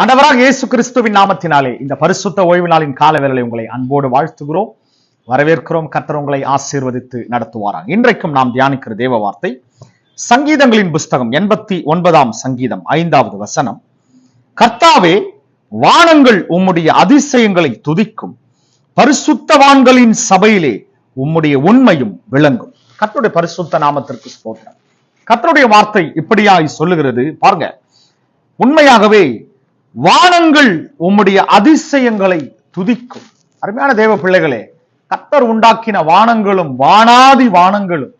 ஆண்டவராக இயேசு கிறிஸ்துவின் நாமத்தினாலே இந்த பரிசுத்த ஓய்வு நாளின் கால உங்களை அன்போடு வாழ்த்துகிறோம். வரவேற்கிறோம். கர்த்தர் உங்களை ஆசீர்வதித்து நடத்துவாராம் இன்றைக்கும் நாம் தியானிக்கிற தேவ வார்த்தை சங்கீதங்களின் புஸ்தகம் எண்பத்தி ஒன்பதாம் சங்கீதம் ஐந்தாவது வசனம். கர்த்தாவே வானங்கள் உம்முடைய அதிசயங்களை துதிக்கும். பரிசுத்தவான்களின் சபையிலே உம்முடைய உண்மையும் விளங்கும். கர்த்தருடைய பரிசுத்த நாமத்திற்கு ஸ்தோத்திரம். கர்த்தருடைய வார்த்தை இப்படியாய் சொல்லுகிறது. பாருங்க உண்மையாகவே வானங்கள் உம்முடைய அதிசயங்களை துதிக்கும். அருமையான தேவ பிள்ளைகளே கத்தர் உண்டாக்கின வானங்களும் வானாதி வானங்களும்.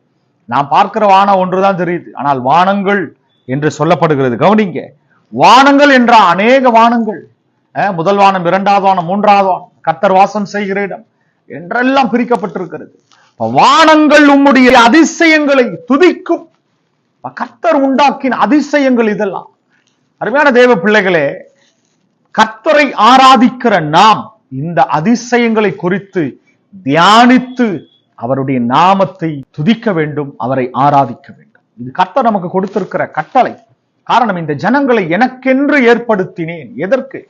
நான் பார்க்கிற வானம் ஒன்றுதான் தெரியுது. ஆனால் வானங்கள் என்று சொல்லப்படுகிறது. கவனிங்க வானங்கள் என்ற அநேக வானங்கள். அஹ், முதல் வானம் இரண்டாவது வானம் மூன்றாவது வானம். கத்தர் வாசம் செய்கிற இடம் என்றெல்லாம் பிரிக்கப்பட்டிருக்கிறது. வானங்கள் உம்முடைய அதிசயங்களை துதிக்கும். கத்தர் உண்டாக்கின அதிசயங்கள் இதெல்லாம். அருமையான தேவ பிள்ளைகளே கர்த்தரை ஆராதிக்கிற நாம் இந்த அதிசயங்களை குறித்து தியானித்து அவருடைய நாமத்தை துதிக்க வேண்டும் அவரை ஆராதிக்க வேண்டும். இது கர்த்தர் நமக்கு கொடுத்திருக்கிற கட்டளை. காரணம் இந்த ஜனங்களை எனக்கென்று ஏற்படுத்தினேன். எதற்கு?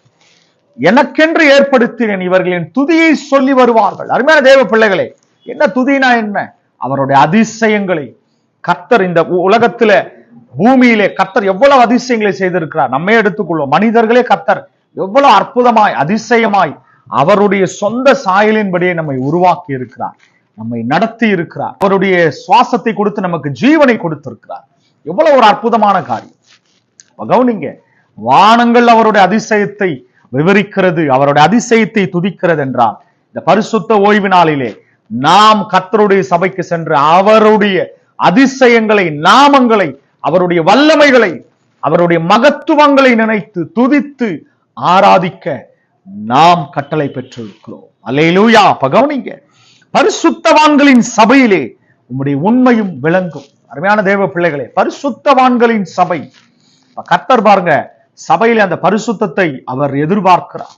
எனக்கென்று ஏற்படுத்தினேன். இவர்களின் துதியை சொல்லி வருவார்கள். அருமையான தேவ பிள்ளைகளே என்ன துதினா என்ன? அவருடைய அதிசயங்களை. கர்த்தர் இந்த உ- உலகத்துல பூமியிலே கர்த்தர் எவ்வளவு அதிசயங்களை செய்திருக்கிறார். நம்ம எடுத்துக்கொள்வோம். மனிதர்களே கர்த்தர் எவ்வளவு அற்புதமாய் அதிசயமாய் அவருடைய சொந்த சாயலின்படியே நம்மை உருவாக்கி இருக்கிறார் நம்மை நடத்தி இருக்கிறார். அவருடைய சுவாசத்தை கொடுத்து நமக்கு ஜீவனை கொடுத்திருக்கிறார். எவ்வளவு ஒரு அற்புதமான காரியம். அப்ப கவனிங்க வானங்கள் அவருடைய அதிசயத்தை விவரிக்கிறது அவருடைய அதிசயத்தை துதிக்கிறது என்றால் இந்த பரிசுத்த ஓய்வு நாளிலே நாம் கத்தருடைய சபைக்கு சென்று அவருடைய அதிசயங்களை நாமங்களை அவருடைய வல்லமைகளை அவருடைய மகத்துவங்களை நினைத்து துதித்து ஆராதிக்க நாம் கட்டளை பெற்றிருக்கிறோம். அலையிலூயா பகவனிங்க. பரிசுத்தவான்களின் சபையிலே உம்முடைய உண்மையும் விளங்கும். அருமையான தேவ பிள்ளைகளே பரிசுத்தவான்களின் சபை. கத்தர் கர்த்தர் பாருங்க சபையில அந்த பரிசுத்தத்தை அவர் எதிர்பார்க்கிறார்.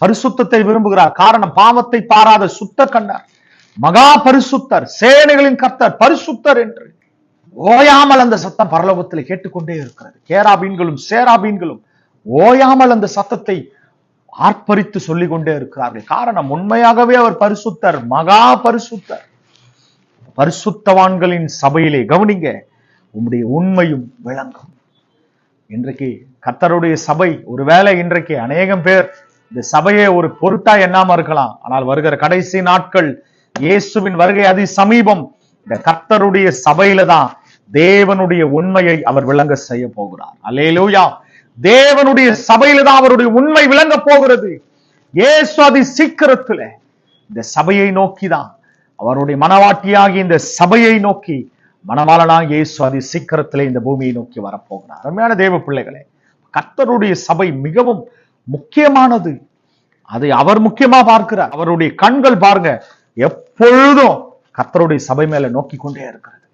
பரிசுத்தத்தை விரும்புகிறார். காரணம் பாவத்தை பாராத சுத்த கண்ணர் மகா பரிசுத்தர் சேனைகளின் கர்த்தர் பரிசுத்தர் என்று ஓயாமல் அந்த சத்தம் பரலோகத்தில் கேட்டுக்கொண்டே இருக்கிறது. கேராபீன்களும் சேராபீன்களும் ஓயாமல் அந்த சத்தத்தை ஆர்ப்பரித்து சொல்லிக் கொண்டே இருக்கிறார்கள். காரணம் உண்மையாகவே அவர் பரிசுத்தர் மகா பரிசுத்தர். பரிசுத்தவான்களின் சபையிலே கவனிங்க உம்முடைய உண்மையும் விளங்கும். இன்றைக்கு கர்த்தருடைய சபை ஒருவேளை இன்றைக்கு அநேகம் பேர் இந்த சபையை ஒரு பொருட்டா எண்ணாம இருக்கலாம். ஆனால் வருகிற கடைசி நாட்கள் இயேசுவின் வருகை அதி சமீபம் இந்த கர்த்தருடைய சபையில தான் தேவனுடைய உண்மையை அவர் விளங்க செய்ய போகிறார். அலேலூயா தேவனுடைய சபையில தான் அவருடைய உண்மை விளங்க போகிறது. ஏசு அதி சீக்கிரத்துல இந்த சபையை நோக்கிதான். அவருடைய மனவாட்டியாகி இந்த சபையை நோக்கி மணவாளனாக இயேசு அதி சீக்கிரத்திலே இந்த பூமியை நோக்கி வரப்போகிறார். அருமையான தேவ பிள்ளைகளே கர்த்தருடைய சபை மிகவும் முக்கியமானது. அதை அவர் முக்கியமா பார்க்கிறார். அவருடைய கண்கள் பாருங்க எப்பொழுதும் கர்த்தருடைய சபை மேல நோக்கி கொண்டே இருக்கிறது.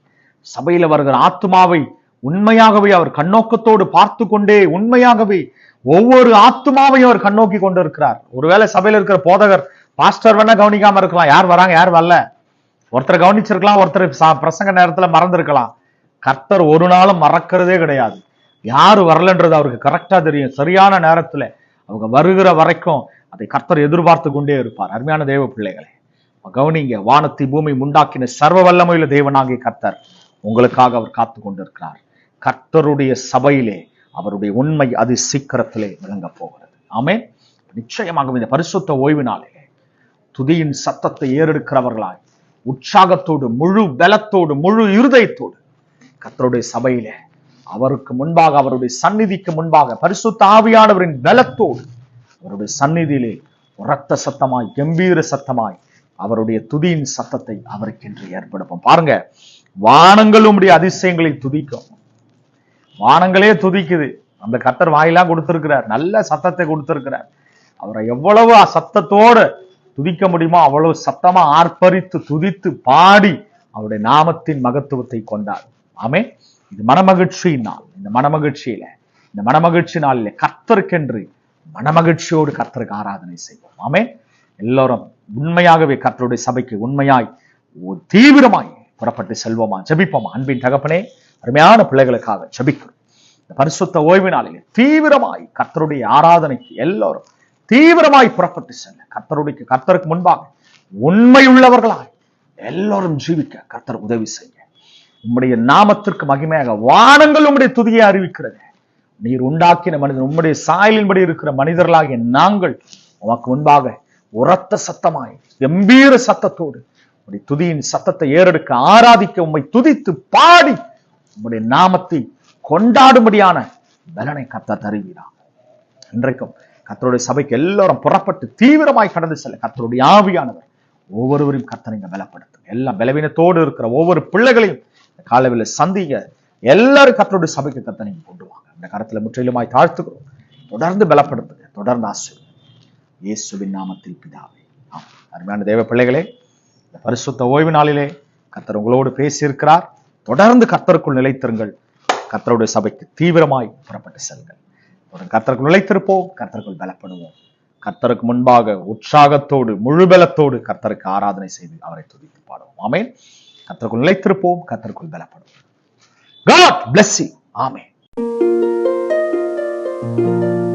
சபையில வருகிற ஆத்மாவை உண்மையாகவே அவர் கண்ணோக்கத்தோடு பார்த்து கொண்டே உண்மையாகவே ஒவ்வொரு ஆத்மாவையும் அவர் கண்ணோக்கி கொண்டு இருக்கிறார் ஒருவேளை சபையில இருக்கிற போதகர் பாஸ்டர் வேணா கவனிக்காம இருக்கலாம். யார் வராங்க யார் வரல? ஒருத்தர் கவனிச்சிருக்கலாம் ஒருத்தர் பிரசங்க நேரத்துல மறந்துருக்கலாம். கர்த்தர் ஒரு நாளும் மறக்கிறதே கிடையாது. யார் வரலன்றது அவருக்கு கரெக்டா தெரியும். சரியான நேரத்துல அவங்க வருகிற வரைக்கும் அதை கர்த்தர் எதிர்பார்த்து கொண்டே இருப்பார். அருமையான தேவ பிள்ளைகளே கவனிங்க வானத்தை பூமி உண்டாக்கின சர்வ வல்லமையில தேவனாகிய கர்த்தர் உங்களுக்காக அவர் காத்து கொண்டிருக்கிறார். கர்த்தருடைய சபையிலே அவருடைய உண்மை அது சீக்கிரத்திலே விளங்கப் போகிறது. ஆமே நிச்சயமாக இந்த பரிசுத்த ஓய்வு நாளிலே துதியின் சத்தத்தை ஏறெடுக்கிறவர்களாய் உற்சாகத்தோடு முழு பலத்தோடு முழு இருதயத்தோடு கர்த்தருடைய சபையிலே அவருக்கு முன்பாக அவருடைய சந்நிதிக்கு முன்பாக பரிசுத்த ஆவியானவரின் பலத்தோடு அவருடைய சந்நிதியிலே உரத்த சத்தமாய் கம்பீர சத்தமாய் அவருடைய துதியின் சத்தத்தை அவருக்கென்று ஏற்படுவோம். பாருங்க வானங்களும் அதிசயங்களை துதிக்கும். வானங்களே துதிக்குது. அந்த கத்தர் வாயிலாம் கொடுத்துருக்கிறார். நல்ல சத்தத்தை கொடுத்துருக்கிறார். அவரை எவ்வளவு சத்தத்தோடு துதிக்க முடியுமோ அவ்வளவு சத்தமா ஆர்ப்பரித்து துதித்து பாடி அவருடைய நாமத்தின் மகத்துவத்தை கொண்டார். ஆமே இது மனமகிழ்ச்சி நாள். இந்த மனமகிழ்ச்சியில இந்த மனமகிழ்ச்சி நாளிலே கர்த்தருக்கென்று மனமகிழ்ச்சியோடு கர்த்தருக்கு ஆராதனை செய்வோம். ஆமே எல்லோரும் உண்மையாகவே கர்த்தருடைய சபைக்கு உண்மையாய் ஒரு தீவிரமாய் புறப்பட்டு செல்வோமா? ஜபிப்போமா? அன்பின் தகப்பனே அருமையான பிள்ளைகளுக்காக ஜபிக்கிறோம். இந்த பரிசுத்த ஓய்வு தீவிரமாய் கர்த்தருடைய ஆராதனைக்கு எல்லாரும் தீவிரமாய் புறப்பட்டு செல்ல. கர்த்தருடைய கர்த்தருக்கு முன்பாக உண்மை உள்ளவர்களாய் எல்லோரும் ஜீவிக்க கர்த்தர் உதவி செய்ய. உம்முடைய நாமத்திற்கு மகிமையாக வானங்கள் உம்முடைய துதியை அறிவிக்கிறது. நீர் உண்டாக்கின மனிதன் உம்முடைய சாயலின்படி இருக்கிற மனிதர்களாகிய நாங்கள் உமக்கு முன்பாக உரத்த சத்தமாய் கம்பீர சத்தத்தோடு உம்முடைய துதியின் சத்தத்தை ஏறெடுக்க ஆராதிக்க உம்மை துதித்து பாடி உம்முடைய நாமத்தை கொண்டாடும்படியான பலனை கத்த தருவீராக இன்றைக்கும் கத்தருடைய சபைக்கு எல்லாரும் புறப்பட்டு தீவிரமாய் கடந்து செல்ல கத்தருடைய ஆவியானவர் ஒவ்வொருவரையும் கத்தனைங்க நீங்க பலப்படுத்துங்க. எல்லாம் பலவீனத்தோடு இருக்கிற ஒவ்வொரு பிள்ளைகளையும் இந்த காலவில் சந்திங்க. எல்லாரும் கத்தருடைய சபைக்கு கர்த்தர் கொண்டு வாங்க. இந்த கருத்துல முற்றிலுமாய் தாழ்த்துக்கிறோம் தொடர்ந்து பலப்படுத்துங்க தொடர்ந்து ஆசிரியர் இயேசுவின் நாமத்தில் பிதாவே. அருமையான தேவ பிள்ளைகளே பரிசுத்த ஓய்வு நாளிலே கர்த்தர் உங்களோடு பேசியிருக்கிறார். தொடர்ந்து கர்த்தருக்குள் நிலைத்திருங்கள். கர்த்தருடைய சபைக்கு தீவிரமாய் புறப்பட்டு செல்கள் தொடர்ந்து கர்த்தருக்குள் நிலைத்திருப்போம் கர்த்தருக்குள் பலப்படுவோம். கர்த்தருக்கு முன்பாக உற்சாகத்தோடு முழு பலத்தோடு கர்த்தருக்கு ஆராதனை செய்து அவரை துதித்து பாடுவோம். ஆமேன். கர்த்தருக்குள் நிலைத்திருப்போம் கர்த்தருக்குள் பலப்படுவோம். காட் பிளஸ் ஆமேன். thank you.